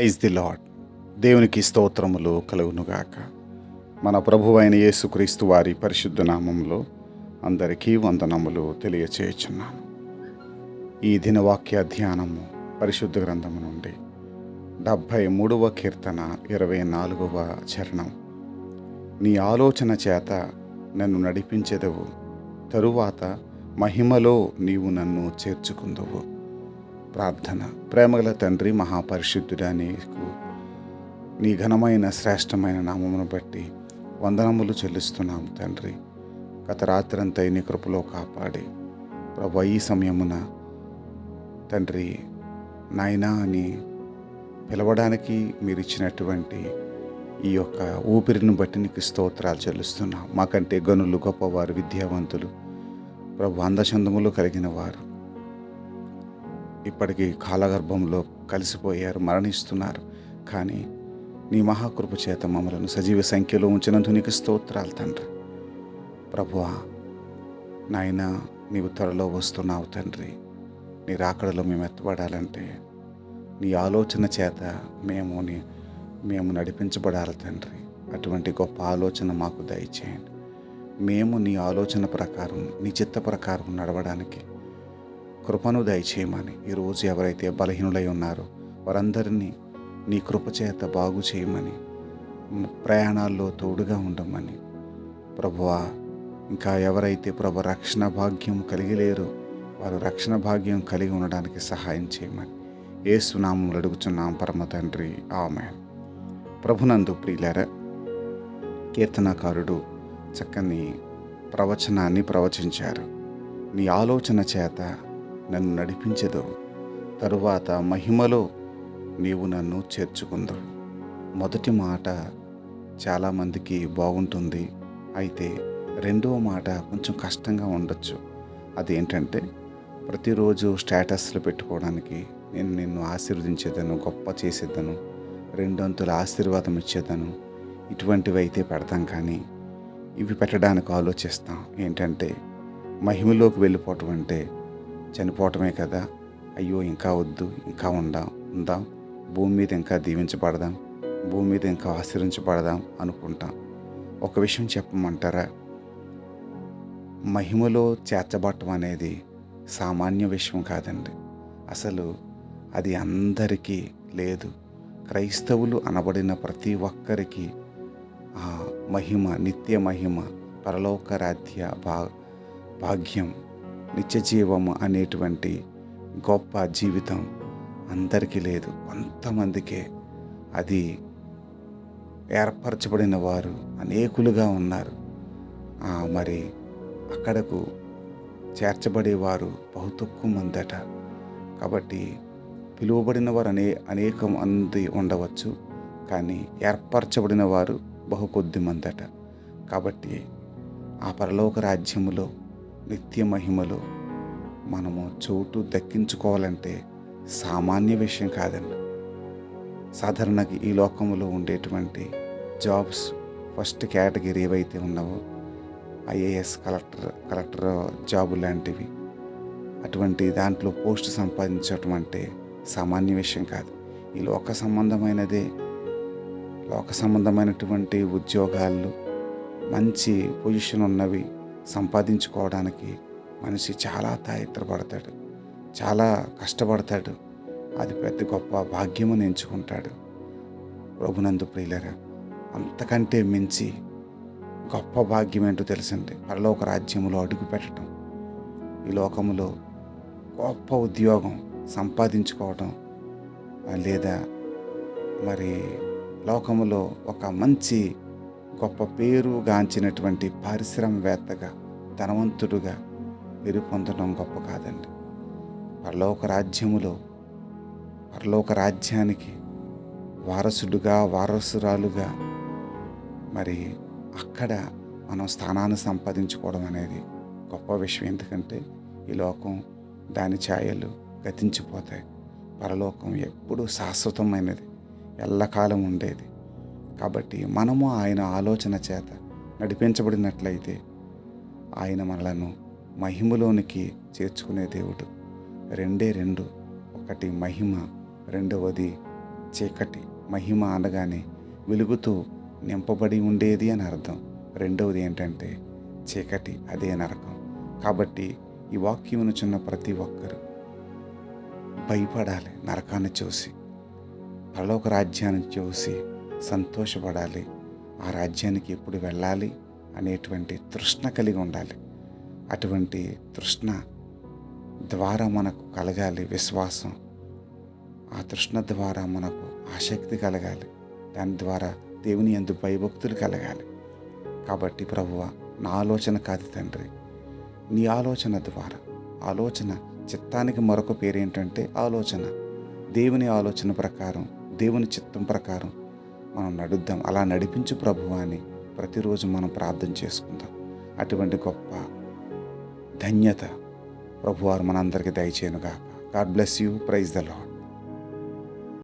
Eyes the lord దేవునికి స్తోత్రములు కలుగునుగాక. మన ప్రభువైన యేసుక్రీస్తు వారి పరిశుద్ధ నామంలో అందరికీ వందనములు తెలియచేయుచున్నాను. ఈ దినవాక్య ధ్యానము పరిశుద్ధ గ్రంథము నుండి డెబ్భై మూడవ కీర్తన ఇరవై నాలుగవ చరణం. నీ ఆలోచన చేత నన్ను నడిపించెదవు. తరువాత మహిమలో నీవు నన్ను చేర్చుకుందువు. ప్రార్థన. ప్రేమగల తండ్రి మహాపరిశుద్ధుడా నీకు నీ ఘనమైన శ్రేష్టమైన నామమును బట్టి వందనములు చెల్లిస్తున్నాము తండ్రి. గత రాత్రంతా నీ కృపలో కాపాడి ప్రభు ఈ సమయమున తండ్రి నాయనా అని పిలవడానికి మీరు ఇచ్చినటువంటి ఈ యొక్క ఊపిరిని బట్టి నీకు స్తోత్రాలు చెల్లిస్తున్నాం. మాకంటే గనులు గొప్పవారు విద్యావంతులు ప్రభు అందచందములు కలిగిన వారు. ఇప్పటికీ కాలగర్భంలో కలిసిపోయారు మరణిస్తున్నారు. కానీ నీ మహాకృప చేత మమ్మలను సజీవ సంఖ్యలో ఉంచినందుకు నీకు స్తోత్రాలు తండ్రి. ప్రభువా నాయన నీవు త్వరలో వస్తున్నావు తండ్రి. నీ రాకడలో మేము ఎత్తబడాలంటే నీ ఆలోచన చేత మేము నీ మేము నడిపించబడాలి తండ్రి. అటువంటి గొప్ప ఆలోచన మాకు దయచేయండి. మేము నీ ఆలోచన ప్రకారం నీ చిత్త ప్రకారం నడవడానికి కృపను దయచేయమని. ఈరోజు ఎవరైతే బలహీనులై ఉన్నారో వారందరినీ నీ కృప చేత బాగు చేయమని ప్రయాణాల్లో తోడుగా ఉండమని. ప్రభువా ఇంకా ఎవరైతే ప్రభు రక్షణ భాగ్యం కలిగి లేరో వారు రక్షణ భాగ్యం కలిగి ఉండడానికి సహాయం చేయమని. ఏసునామం అడుగుచున్నాం పరమ తండ్రి. ఆమె ప్రభునందు ప్రియులర కీర్తనకారుడు చక్కని ప్రవచనాన్ని ప్రవచించారు. నీ ఆలోచన చేత నన్ను నడిపించదు తరువాత మహిమలో నీవు నన్ను చేర్చుకుందు మొదటి మాట చాలామందికి బాగుంటుంది. అయితే రెండవ మాట కొంచెం కష్టంగా ఉండొచ్చు. అదేంటంటే ప్రతిరోజు స్టేటస్లు పెట్టుకోవడానికి నేను నిన్ను ఆశీర్వదించేదను గొప్ప చేసేదను రెండొంతుల ఆశీర్వాదం ఇచ్చేదను ఇటువంటివి అయితే పెడతాం కానీ ఇవి పెట్టడానికి ఆలోచిస్తాం. ఏంటంటే మహిమలోకి వెళ్ళిపోవటం అంటే చనిపోవటమే కదా. అయ్యో ఇంకా వద్దు ఇంకా ఉందాం ఉందాం. భూమి మీద ఇంకా దీవించబడదాం భూమి మీద ఇంకా ఆశ్రయించబడదాం అనుకుంటాం. ఒక విషయం చెప్పమంటారా? మహిమలో చేర్చబట్టం అనేది సామాన్య విషయం కాదండి. అసలు అది అందరికీ లేదు. క్రైస్తవులు అనబడిన ప్రతి ఒక్కరికి ఆ మహిమ నిత్య మహిమ పరలోక రాధ్య భా భాగ్యం నిత్య జీవము అనేటువంటి గొప్ప జీవితం అందరికీ లేదు. కొంతమందికే అది ఏర్పరచబడిన వారు అనేకులుగా ఉన్నారు. ఆ, మరి అక్కడకు చేర్చబడేవారు బహు తక్కువ మందట. కాబట్టి పిలువబడిన వారు అనే అనేక మంది ఉండవచ్చు కానీ ఏర్పరచబడిన వారు బహు కొద్ది మందట. కాబట్టి ఆ పరలోక రాజ్యములో నిత్య మహిమలో మనము చోటు దక్కించుకోవాలంటే సామాన్య విషయం కాదండి. సాధారణంగా ఈ లోకంలో ఉండేటువంటి జాబ్స్ ఫస్ట్ కేటగిరీ ఏవైతే ఉన్నావో ఐఏఎస్ కలెక్టర్ కలెక్టర్ జాబు లాంటివి అటువంటి దాంట్లో పోస్ట్ సంపాదించడం అంటే సామాన్య విషయం కాదు. ఈ లోక సంబంధమైనదే లోక సంబంధమైనటువంటి ఉద్యోగాల్లో మంచి పొజిషన్ ఉన్నవి సంపాదించుకోవడానికి మనిషి చాలా తాయత్రపడతాడు చాలా కష్టపడతాడు. అది పెద్ద గొప్ప భాగ్యమని ఎంచుకుంటాడు. ప్రభునందు ప్రియులరా అంతకంటే మించి గొప్ప భాగ్యం ఏంటో తెలిసింది పరలోక రాజ్యంలో అడుగు పెట్టడం ఈ లోకములో గొప్ప ఉద్యోగం సంపాదించుకోవడం లేదా మరి లోకములో ఒక మంచి గొప్ప పేరు గాంచినటువంటి పారిశ్రమవేత్తగా ధనవంతుడుగా పేరు పొందడం గొప్ప కాదండి. పరలోక రాజ్యములో పరలోక రాజ్యానికి వారసుడుగా వారసురాలుగా మరి అక్కడ మనం స్థానాన్ని సంపాదించుకోవడం అనేది గొప్ప విషయం. ఎందుకంటే ఈ లోకం దాని ఛాయలు గతించిపోతాయి. పరలోకం ఎప్పుడూ శాశ్వతమైనది. ఎల్లకాలం ఉండేది. కాబట్టి మనము ఆయన ఆలోచన చేత నడిపించబడినట్లయితే ఆయన మనలను మహిమలోనికి చేర్చుకునే దేవుడు. రెండే రెండు ఒకటి మహిమ రెండవది చీకటి. మహిమ అనగానే వెలుగుతూ నింపబడి ఉండేది అని అర్థం. రెండవది ఏంటంటే చీకటి అదే నరకం. కాబట్టి ఈ వాక్యం చిన్న ప్రతి ఒక్కరు భయపడాలి నరకాన్ని చూసి పరలోక రాజ్యాన్ని చూసి సంతోషపడాలి. ఆ రాజ్యానికి ఎప్పుడు వెళ్ళాలి అనేటువంటి తృష్ణ కలిగి ఉండాలి. అటువంటి తృష్ణ ద్వారా మనకు కలగాలి విశ్వాసం. ఆ తృష్ణ ద్వారా మనకు ఆసక్తి కలగాలి. దాని ద్వారా దేవుని ఎందు భయభక్తులు కలగాలి. కాబట్టి ప్రభువ నా ఆలోచన కాదు తండ్రి. నీ ఆలోచన ద్వారా. ఆలోచన చిత్తానికి మరొక పేరేంటంటే ఆలోచన. దేవుని ఆలోచన ప్రకారం దేవుని చిత్తం ప్రకారం మనం నడుద్దాం. అలా నడిపించు ప్రభువా అని ప్రతిరోజు మనం ప్రార్థన చేసుకుందాం. అటువంటి గొప్ప ధన్యత ప్రభువారు మనందరికీ దయచేయనుగాక. God bless you praise the Lord